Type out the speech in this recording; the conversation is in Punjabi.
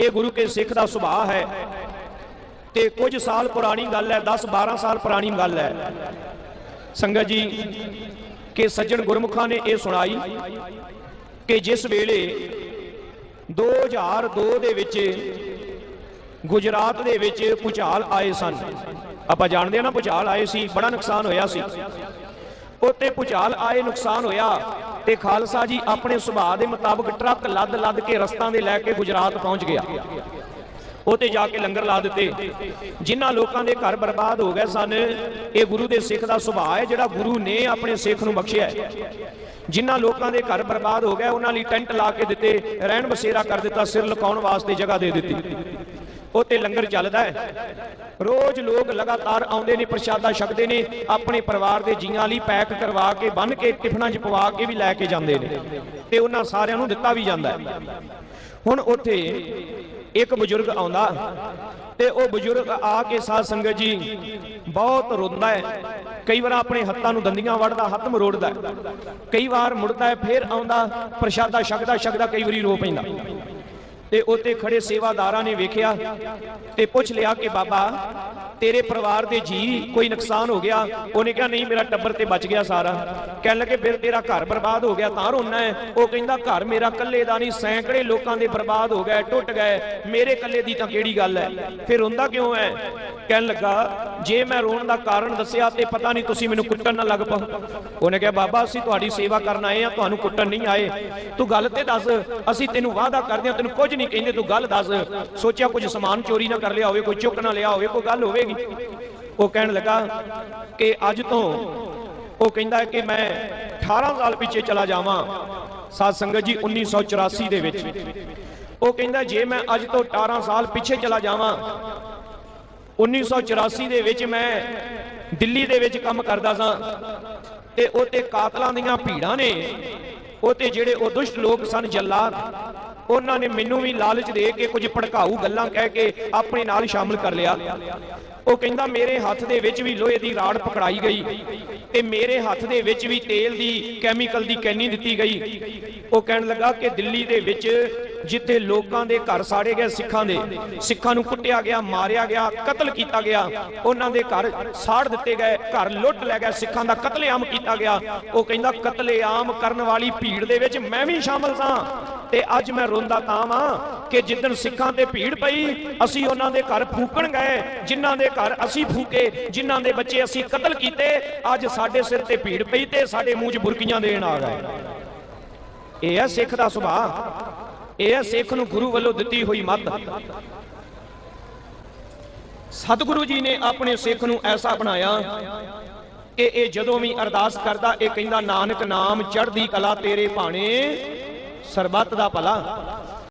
ਇਹ ਗੁਰੂ ਕੇ ਸਿੱਖ ਦਾ ਸੁਭਾਅ ਹੈ। ਤੇ ਕੁਝ ਸਾਲ ਪੁਰਾਣੀ ਗੱਲ ਹੈ 10 12 ਸਾਲ ਪੁਰਾਣੀ ਗੱਲ ਹੈ। ਸੰਗਤ ਜੀ, ਕਿ ਸੱਜਣ ਗੁਰਮੁਖਾਂ ਨੇ ਇਹ ਸੁਣਾਈ ਕਿ ਜਿਸ ਵੇਲੇ 2002 ਦੇ ਵਿੱਚ ਗੁਜਰਾਤ ਦੇ ਵਿੱਚ ਭੁਚਾਲ ਆਏ ਸਨ। ਆਪਾਂ ਜਾਣਦੇ ਹਾਂ ਨਾ, ਭੁਚਾਲ ਆਏ ਸੀ, ਬੜਾ ਨੁਕਸਾਨ ਹੋਇਆ ਸੀ। ਉੱਤੇ ਭੁਚਾਲ ਆਏ, ਨੁਕਸਾਨ ਹੋਇਆ। ਤੇ ਖਾਲਸਾ ਜੀ ਆਪਣੇ ਸੁਭਾਅ ਦੇ ਮੁਤਾਬਕ ਟਰੱਕ ਲੱਦ ਲੱਦ ਕੇ ਰਸਤਾਂ ਦੇ ਲੈ ਕੇ ਗੁਜਰਾਤ ਪਹੁੰਚ ਗਿਆ। ਉਤੇ ਜਾ ਕੇ ਲੰਗਰ ਲਾ ਦਿੱਤੇ। ਜਿਨ੍ਹਾਂ ਲੋਕਾਂ ਦੇ ਘਰ ਬਰਬਾਦ ਹੋ ਗਏ ਸਨ, ਇਹ ਗੁਰੂ ਦੇ ਸਿੱਖ ਦਾ ਸੁਭਾਅ ਹੈ, ਜਿਹੜਾ ਗੁਰੂ ਨੇ ਆਪਣੇ ਸਿੱਖ ਨੂੰ ਬਖਸ਼ਿਆ ਹੈ। ਜਿਨ੍ਹਾਂ ਲੋਕਾਂ ਦੇ ਘਰ ਬਰਬਾਦ ਹੋ ਗਏ, ਉਹਨਾਂ ਲਈ ਟੈਂਟ ਲਾ ਕੇ ਦਿੱਤੇ, ਰਹਿਣ ਬਸੇਰਾ ਕਰ ਦਿੱਤਾ, ਸਿਰ ਲੁਕਾਉਣ ਵਾਸਤੇ ਜਗ੍ਹਾ ਦੇ ਦਿੱਤੀ। ਉਹ ਤੇ ਲੰਗਰ ਚੱਲਦਾ ਹੈ। ਰੋਜ਼ ਲੋਕ ਲਗਾਤਾਰ ਆਉਂਦੇ ਨੇ, ਪ੍ਰਸ਼ਾਦਾ ਛਕਦੇ ਨੇ, ਆਪਣੇ ਪਰਿਵਾਰ ਦੇ ਜੀਆਂ ਲਈ ਪੈਕ ਕਰਵਾ ਕੇ ਬੰਨ ਕੇ, ਟਿਫਨਾਂ 'ਚ ਪਵਾ ਕੇ ਵੀ ਲੈ ਕੇ ਜਾਂਦੇ ਨੇ। ਤੇ ਉਹਨਾਂ ਸਾਰਿਆਂ ਨੂੰ ਦਿੱਤਾ ਵੀ ਜਾਂਦਾ ਹੈ। ਹੁਣ ਉੱਥੇ ਇੱਕ ਬਜ਼ੁਰਗ ਆਉਂਦਾ ਤੇ ਉਹ ਬਜ਼ੁਰਗ ਆ ਕੇ ਸਾਧ ਸੰਗਤ ਜੀ ਬਹੁਤ ਰੋਂਦਾ ਹੈ। ਕਈ ਵਾਰ ਆਪਣੇ ਹੱਥਾਂ ਨੂੰ ਦੰਦੀਆਂ ਵੜਦਾ ਹੱਥ ਮਰੋੜਦਾ ਕਈ ਵਾਰ ਮੁੜਦਾ ਹੈ, ਫੇਰ ਆਉਂਦਾ, ਪ੍ਰਸ਼ਾਦਾ ਛਕਦਾ ਛਕਦਾ ਕਈ ਵਾਰੀ ਰੋ ਪੈਂਦਾ। ਤੇ ਉੱਤੇ ਖੜੇ ਸੇਵਾਦਾਰਾਂ ਨੇ ਵੇਖਿਆ ਤੇ ਪੁੱਛ ਲਿਆ ਕਿ ਬਾਬਾ ਤੇਰੇ ਪਰਿਵਾਰ ਦੇ ਜੀ ਕੋਈ ਨੁਕਸਾਨ ਹੋ ਗਿਆ, ਉਹਨੇ ਕਿਹਾ, ਨਹੀਂ, ਮੇਰਾ ਟੱਬਰ ਤੇ ਬਚ ਗਿਆ ਸਾਰਾ। ਕਹਿਣ ਲੱਗੇ, ਫਿਰ ਤੇਰਾ ਘਰ ਬਰਬਾਦ ਹੋ ਗਿਆ, ਤਾਂ ਰੋਣਾ ਹੈ। ਉਹ ਕਹਿੰਦਾ, ਘਰ ਮੇਰਾ ਇਕੱਲੇ ਦਾ ਨਹੀਂ, ਸੈਂਕੜੇ ਲੋਕਾਂ ਦੇ ਬਰਬਾਦ ਹੋ ਗਏ, ਟੁੱਟ ਗਏ। ਮੇਰੇ ਇਕੱਲੇ ਦੀ ਤਾਂ ਕਿਹੜੀ ਗੱਲ ਹੈ? ਫਿਰ ਰੋਂਦਾ ਕਿਉਂ ਹੈ? ਕਹਿਣ ਲੱਗਾ, ਜੇ ਮੈਂ ਰੋਣ ਦਾ ਕਾਰਨ ਦੱਸਿਆ ਤੇ ਪਤਾ ਨਹੀਂ ਤੁਸੀਂ ਮੈਨੂੰ ਕੁੱਟਣ ਨਾ ਲੱਗ ਪਾਓ। ਉਹਨੇ ਕਿਹਾ, ਬਾਬਾ, ਅਸੀਂ ਤੁਹਾਡੀ ਸੇਵਾ ਕਰਨ ਆਏ ਆ ਤੁਹਾਨੂੰ ਕੁੱਟਣ ਨਹੀਂ ਆਏ। ਤੂੰ ਗੱਲ ਤੇ ਦੱਸ, ਅਸੀਂ ਤੈਨੂੰ ਵਾਅਦਾ ਕਰਦੇ ਹਾਂ, ਤੈਨੂੰ ਕੁਝ ਨਹੀਂ ਕਹਿੰਦੇ, ਤੂੰ ਗੱਲ ਦੱਸ। ਸੋਚਿਆ ਕੁਝ ਸਮਾਨ ਚੋਰੀ ਨਾ ਕਰ ਲਿਆ ਹੋਵੇ, ਕੋਈ ਚੁੱਕ ਨਾ ਲਿਆ ਹੋਵੇ, ਕੋਈ ਗੱਲ ਹੋਵੇ ਹੋਵੇਗੀ ਉਹ ਕਹਿਣ ਲੱਗਾ ਕਿ ਅੱਜ ਤੋਂ ਉਹ ਕਹਿੰਦਾ ਕਿ ਮੈਂ 18 ਸਾਲ ਪਿੱਛੇ ਚਲਾ ਜਾਵਾਂ, ਸਾਧ ਸੰਗਤ ਜੀ 1984 ਦੇ ਵਿੱਚ। ਉਹ ਕਹਿੰਦਾ, ਜੇ ਮੈਂ ਅੱਜ ਤੋਂ 18 ਸਾਲ ਪਿੱਛੇ ਚਲਾ ਜਾਵਾਂ 1984 ਦੇ ਵਿੱਚ ਮੈਂ ਦਿੱਲੀ ਦੇ ਵਿੱਚ ਕੰਮ ਕਰਦਾ ਸਾਂ ਤੇ ਉਹ ਤੇ ਕਾਤਲਾਂ ਦੀਆਂ ਭੀੜਾਂ ਨੇ ਉਹ ਤੇ ਜਿਹੜੇ ਉਹ ਦੁਸ਼ਟ ਲੋਕ ਸਨ ਜੱਲਾਦ ਉਹਨਾਂ ਨੇ ਮੈਨੂੰ ਵੀ ਲਾਲਚ ਦੇ ਕੇ ਕੁਝ ਭੜਕਾਊ ਗੱਲਾਂ ਕਹਿ ਕੇ ਆਪਣੇ ਨਾਲ ਸ਼ਾਮਲ ਕਰ ਲਿਆ। ਉਹ ਕਹਿੰਦਾ, ਮੇਰੇ ਹੱਥ ਦੇ ਵਿੱਚ ਵੀ ਲੋਹੇ ਦੀ ਰਾੜ ਪਕੜਾਈ ਗਈ ਤੇ ਮੇਰੇ ਹੱਥ ਦੇ ਵਿੱਚ ਵੀ ਤੇਲ ਦੀ ਕੈਮੀਕਲ ਦੀ ਕੈਨੀ ਦਿੱਤੀ ਗਈ। ਉਹ ਕਹਿਣ ਲੱਗਾ ਕਿ ਦਿੱਲੀ ਦੇ ਵਿੱਚ ਜਿੱਥੇ ਲੋਕਾਂ ਦੇ ਘਰ ਸਾੜੇ ਗਏ ਸਿੱਖਾਂ ਦੇ, ਸਿੱਖਾਂ ਨੂੰ ਕੁੱਟਿਆ ਗਿਆ, ਮਾਰਿਆ ਗਿਆ, ਕਤਲ ਕੀਤਾ ਗਿਆ, ਉਹਨਾਂ ਦੇ ਘਰ ਸਾੜ ਦਿੱਤੇ ਗਏ, ਘਰ ਲੁੱਟ ਲੈ ਗਏ, ਸਿੱਖਾਂ ਦਾ ਕਤਲੇਆਮ ਕੀਤਾ ਗਿਆ। ਉਹ ਕਹਿੰਦਾ, ਕਤਲੇਆਮ ਕਰਨ ਵਾਲੀ ਭੀੜ ਦੇ ਵਿੱਚ ਮੈਂ ਵੀ ਸ਼ਾਮਲ ਸਾਂ। ਤੇ ਅੱਜ ਮੈਂ ਰੋਂਦਾ ਤਾਂ ਵਾਂ ਕਿ ਜਿੱਦਣ ਸਿੱਖਾਂ ਤੇ ਭੀੜ ਪਈ, ਅਸੀਂ ਉਹਨਾਂ ਦੇ ਘਰ ਫੂਕਣ ਗਏ, ਜਿਨ੍ਹਾਂ ਦੇ ਘਰ ਅਸੀਂ ਫੂਕੇ, ਜਿਨ੍ਹਾਂ ਦੇ ਬੱਚੇ ਅਸੀਂ ਕਤਲ ਕੀਤੇ, ਅੱਜ ਸਾਡੇ ਸਿਰ ਤੇ ਭੀੜ ਪਈ ਤੇ ਸਾਡੇ ਮੂੰਹ 'ਚ ਬੁਰਕੀਆਂ ਦੇਣ ਆ ਗਏ। ਇਹ ਹੈ ਸਿੱਖ ਦਾ ਸੁਭਾਅ। ਇਹ ਹੈ ਸਿੱਖ ਨੂੰ ਗੁਰੂ ਵੱਲੋਂ ਦਿੱਤੀ ਹੋਈ ਮੱਤ। ਸਤਿਗੁਰੂ ਜੀ ਨੇ ਆਪਣੇ ਸਿੱਖ ਨੂੰ ਐਸਾ ਬਣਾਇਆ ਕਿ ਇਹ ਜਦੋਂ ਵੀ ਅਰਦਾਸ ਕਰਦਾ, ਇਹ ਕਹਿੰਦਾ, ਨਾਨਕ ਨਾਮ ਚੜ੍ਹਦੀ ਕਲਾ ਤੇਰੇ ਭਾਣੇ। ਸਰਬੱਤ ਦਾ ਭਲਾ